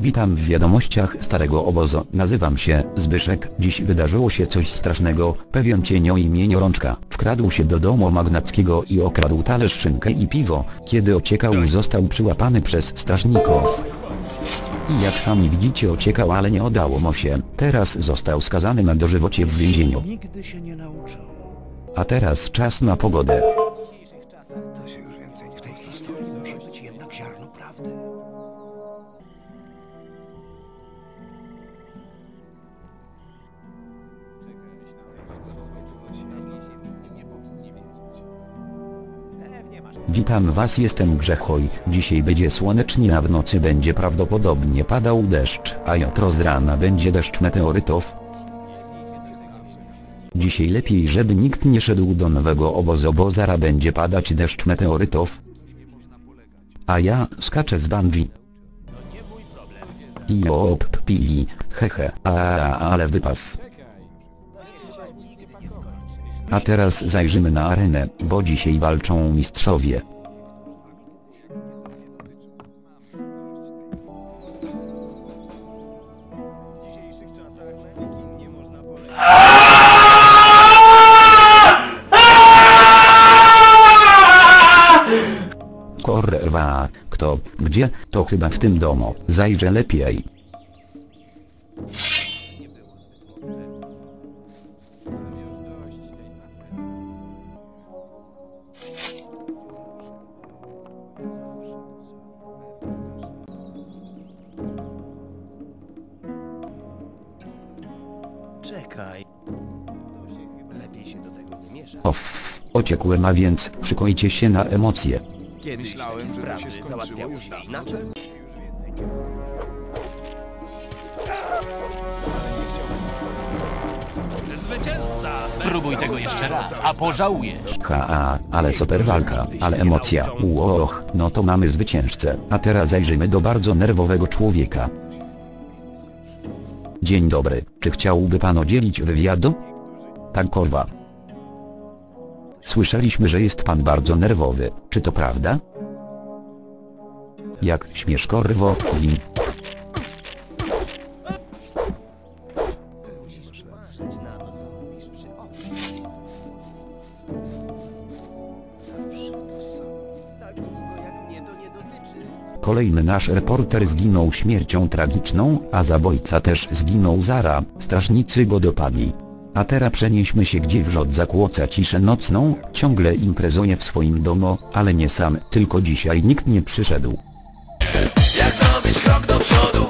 Witam w wiadomościach starego obozu. Nazywam się Zbyszek. Dziś wydarzyło się coś strasznego. Pewien cień o imieniu Rączka wkradł się do domu Magnackiego i okradł talerz szynkę i piwo. Kiedy ociekał został przyłapany przez strażników. I jak sami widzicie ociekał ale nie udało mu się. Teraz został skazany na dożywocie w więzieniu. Nigdy się nie nauczą. A teraz czas na pogodę. To się już więcej w tej historii musi być jednak ziarno prawdy. Witam was jestem Grzechoj, dzisiaj będzie słonecznie a w nocy będzie prawdopodobnie padał deszcz, a jutro z rana będzie deszcz meteorytów. Dzisiaj lepiej żeby nikt nie szedł do nowego obozu bo zara będzie padać deszcz meteorytów. A ja skaczę z bungee. I op pi, hehe, a, ale wypas. A teraz zajrzymy na arenę, bo dzisiaj walczą mistrzowie. Korwa, kto, gdzie, to chyba w tym domu, zajrzę lepiej. Czekaj. Lepiej się do tego nie miesza. Off, ociekłem a więc, szykujcie się na emocje. Kiedyś takie sprawy załatwiało się inaczej. Spróbuj tego jeszcze raz, a pożałujesz. Ha, ale super walka, ale emocja, uoch, no to mamy zwycięzcę, a teraz zajrzymy do bardzo nerwowego człowieka. Dzień dobry, czy chciałby pan udzielić wywiadu? Tankowa. Słyszeliśmy, że jest pan bardzo nerwowy, czy to prawda? Jak śmiesz korwo. Kolejny nasz reporter zginął śmiercią tragiczną, a zabójca też zginął zara, strażnicy go dopadli. A teraz przenieśmy się gdzie wrzod zakłoca ciszę nocną, ciągle imprezuje w swoim domu, ale nie sam, tylko dzisiaj nikt nie przyszedł. Jak zrobić krok do przodu